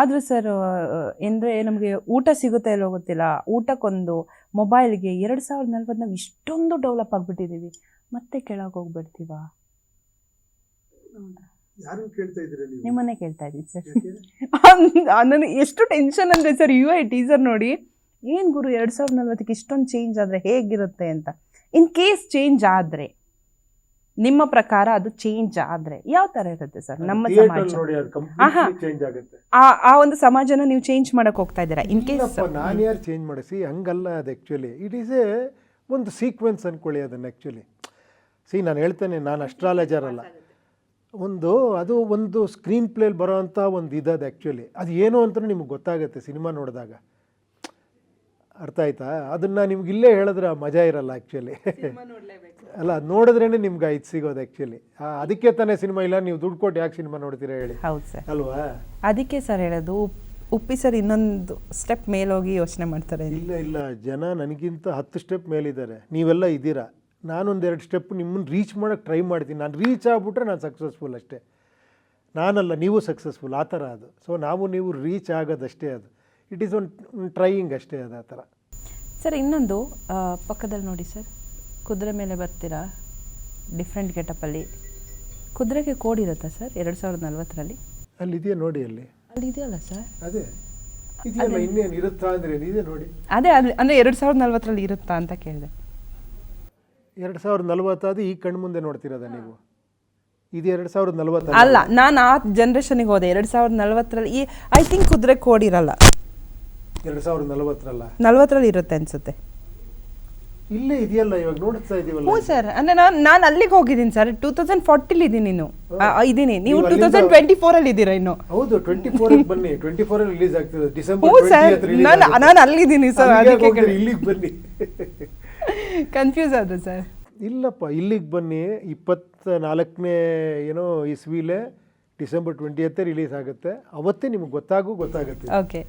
ಆದರೂ ಸರ್ ಅಂದರೆ ನಮಗೆ ಊಟ ಸಿಗುತ್ತೆ ಇಲ್ಲೋ ಗೊತ್ತಿಲ್ಲ. ಊಟಕ್ಕೊಂದು ಮೊಬೈಲ್ಗೆ ಎರಡು ಸಾವಿರದ ನಲ್ವತ್ತು ನಾವು ಇಷ್ಟೊಂದು ಡೆವಲಪ್ ಆಗಿಬಿಟ್ಟಿದ್ದೀವಿ ಮತ್ತೆ ಕೆಳಗೆ ಹೋಗ್ಬಿಡ್ತೀವ? ನಿಮ್ಮನ್ನೇ ಕೇಳ್ತಾ ಇದ್ದೀನಿ ಸರ್. ನಾನು ನನಗೆ ಎಷ್ಟು ಟೆನ್ಷನ್ ಅಂದರೆ ಸರ್ ಯು ಐ ಟೀಸರ್ ನೋಡಿ ಏನು ಗುರು ಎರಡು ಸಾವಿರದ ನಲ್ವತ್ತಕ್ಕೆ ಇಷ್ಟೊಂದು ಚೇಂಜ್ ಆದರೆ ಹೇಗಿರುತ್ತೆ ಅಂತ. ಇನ್ ಕೇಸ್ ಚೇಂಜ್ ಆದರೆ ನಿಮ್ಮ ಪ್ರಕಾರ ಅದು ಚೇಂಜ್ ಆದ್ರೆ ಯಾವ ತರ ಇರುತ್ತೆ ಸರ್? ನಮ್ಮ ಸಮಾಜ. ಆಹಾ. ಚೇಂಜ್ ಆಗುತ್ತೆ. ಆ ಆ ಒಂದು ಸಮಾಜನ ನೀವು ಚೇಂಜ್ ಮಾಡಕ್ ಹೋಗ್ತಾ ಇದ್ದೀರಾ? ಇನ್ ಕೇಸ್ ನಾನು ಯಾರು ಚೇಂಜ್ ಮಾಡಿಸಿ? ಹಂಗಲ್ಲ ಅದು ಆ್ಯಕ್ಚುಲಿ ಇಟ್ ಈಸ್ ಎ ಒಂದು ಸೀಕ್ವೆನ್ಸ್ ಅನ್ಕೊಳ್ಳಿ ಅದನ್ನು ಆ್ಯಕ್ಚುಲಿ ಸಿ ನಾನು ಹೇಳ್ತೇನೆ ನಾನು ಅಸ್ಟ್ರಾಲಜರ್ ಅಲ್ಲ. ಒಂದು ಅದು ಒಂದು ಸ್ಕ್ರೀನ್ ಪ್ಲೇಲಿ ಬರೋವಂಥ ಒಂದು ಇದದು ಆ್ಯಕ್ಚುಲಿ ಅದು ಏನು ಅಂತ ನಿಮ್ಗೆ ಗೊತ್ತಾಗುತ್ತೆ ಸಿನಿಮಾ ನೋಡಿದಾಗ. ಅರ್ಥ ಆಯ್ತಾ? ಅದನ್ನು ನಿಮ್ಗೆ ಇಲ್ಲೇ ಹೇಳಿದ್ರೆ ಆ ಮಜಾ ಇರಲ್ಲ ಆ್ಯಕ್ಚುಲಿ ಅಲ್ಲ ನೋಡಿದ್ರೇ ನಿಮ್ಗೆ ಇದು ಸಿಗೋದು ಆ್ಯಕ್ಚುಲಿ ಅದಕ್ಕೆ ತಾನೇ ಸಿನಿಮಾ ಇಲ್ಲ ನೀವು ದುಡ್ಡು ಕೊಟ್ಟು ಯಾಕೆ ಸಿನಿಮಾ ನೋಡ್ತೀರಾ ಹೇಳಿ? ಹೌದು ಸರ್. ಅಲ್ವಾ? ಅದಕ್ಕೆ ಸರ್ ಹೇಳೋದು ಉಪ್- ಉಪ್ಪಿ ಸರ್ ಇನ್ನೊಂದು ಸ್ಟೆಪ್ ಮೇಲೋಗಿ ಯೋಚನೆ ಮಾಡ್ತಾರೆ. ಇಲ್ಲ ಇಲ್ಲ ಜನ ನನಗಿಂತ ಹತ್ತು ಸ್ಟೆಪ್ ಮೇಲಿದ್ದಾರೆ. ನೀವೆಲ್ಲ ಇದ್ದೀರಾ? ನಾನೊಂದೆರಡು ಸ್ಟೆಪ್ ನಿಮ್ಮನ್ನು ರೀಚ್ ಮಾಡೋಕ್ಕೆ ಟ್ರೈ ಮಾಡ್ತೀನಿ. ನಾನು ರೀಚ್ ಆಗಿಬಿಟ್ರೆ ನಾನು ಸಕ್ಸಸ್ಫುಲ್ ಅಷ್ಟೇ. ನಾನಲ್ಲ ನೀವು ಸಕ್ಸಸ್ಫುಲ್ ಆ ಥರ ಅದು. ಸೊ ನಾವು ನೀವು ರೀಚ್ ಆಗೋದಷ್ಟೇ ಅದು. ಇಟ್ ಈಸ್ ಒನ್ ಟ್ರೈಯಿಂಗ್ ಅಷ್ಟೇ ಅದ ಆ ಥರ. ಸರ್ ಇನ್ನೊಂದು ಪಕ್ಕದಲ್ಲಿ ನೋಡಿ ಸರ್ ಕುದುರೆ ಮೇಲೆ ಬರ್ತೀರಾ ಡಿಫ್ರೆಂಟ್ ಗೆಟಪಲ್ಲಿ ಕುದುರೆಗೆ ಕೋಡ್ ಇರುತ್ತಾ ಸರ್ ಎರಡು ಸಾವಿರದ ನಲ್ವತ್ತರಲ್ಲಿ? ಅಲ್ಲಿ ಇದೆಯಾ ನೋಡಿ ಅಲ್ಲಿ. ಅಲ್ಲಿ ಇದೆಯಲ್ಲ ಸರ್? ಅದೇ. ಇದೆಯಲ್ಲ ಇನ್ನೇನು ಇರುತ್ತಾ ಅಂದರೆ ಇದೆ ನೋಡಿ. ಅದೇ ಅದು ಅಂದರೆ ಎರಡು ಸಾವಿರದ ನಲ್ವತ್ತರಲ್ಲಿ ಇರುತ್ತಾ ಅಂತ ಕೇಳಿದೆ. ಎರಡು ಸಾವಿರದ ನಲ್ವತ್ತಾದ ಈ ಕಣ್ಣು ಮುಂದೆ ನೋಡ್ತಿರೋದ ನೀವು? ಇದು ಎರಡು ಸಾವಿರದ ನಲ್ವತ್ತ ಅಲ್ಲ ನಾನು ಆ ಜನ್ರೇಷನಿಗೆ ಹೋದೆ ಎರಡು ಸಾವಿರದ ನಲ್ವತ್ತರಲ್ಲಿ ಈ ಐ ಥಿಂಕ್ ಕುದುರೆ ಕೋಡ್ ಇರಲ್ಲ. ಎರಡು ಸಾವಿರದ ನಲವತ್ತರಲ್ಲ? ನಲ್ವತ್ತರಲ್ಲಿ ಇರುತ್ತೆ ಅನ್ಸುತ್ತೆ. ಇಲ್ಲೇ ಇದೆಯಲ್ಲ ಇವಾಗ ನೋಡ್ತಾ ಇದೀವಲ್ಲ ಹ್ಞೂ ಸರ್. ಅಂದರೆ ನಾನು ನಾನು ಅಲ್ಲಿಗೆ ಹೋಗಿದ್ದೀನಿ ಸರ್. ಟೂ ತೌಸಂಡ್ ಫಾರ್ಟಿಲಿ ಇದ್ದೀನಿ ನೀನು ಇದ್ದೀನಿ. ನೀವು ನೀವು ಟೂ ಅಲ್ಲಿಂದ- ತೌಸಂಡ್ ಟ್ವೆಂಟಿ ಫೋರಲ್ಲಿ ಇದ್ದೀರಾ ಇನ್ನು? ಹೌದು ಟ್ವೆಂಟಿ ಫೋರ್ ಬನ್ನಿ. ಟ್ವೆಂಟಿ ಫೋರ್ ರಿಲೀಸ್ ಆಗ್ತದೆ. ಡಿಸೆಂಬರ್ ಹ್ಞೂ ಸರ್. ನಾನು ನಾನು ಅಲ್ಲಿದ್ದೀನಿ ಸರ್ ಅದಕ್ಕೆ ಇಲ್ಲಿಗೆ ಬನ್ನಿ. ಕನ್ಫ್ಯೂಸ್ ಆದ್ರೆ ಸರ್. ಇಲ್ಲಪ್ಪ ಇಲ್ಲಿಗೆ ಬನ್ನಿ. ಇಪ್ಪತ್ತ ನಾಲ್ಕನೇ ಏನೋ ಇಸ್ವಿಲೇ ಡಿಸೆಂಬರ್ ಟ್ವೆಂಟಿ ರಿಲೀಸ್ ಆಗುತ್ತೆ. ಅವತ್ತೇ ನಿಮ್ಗೆ ಗೊತ್ತಾಗೂ ಗೊತ್ತಾಗುತ್ತೆ. ಓಕೆ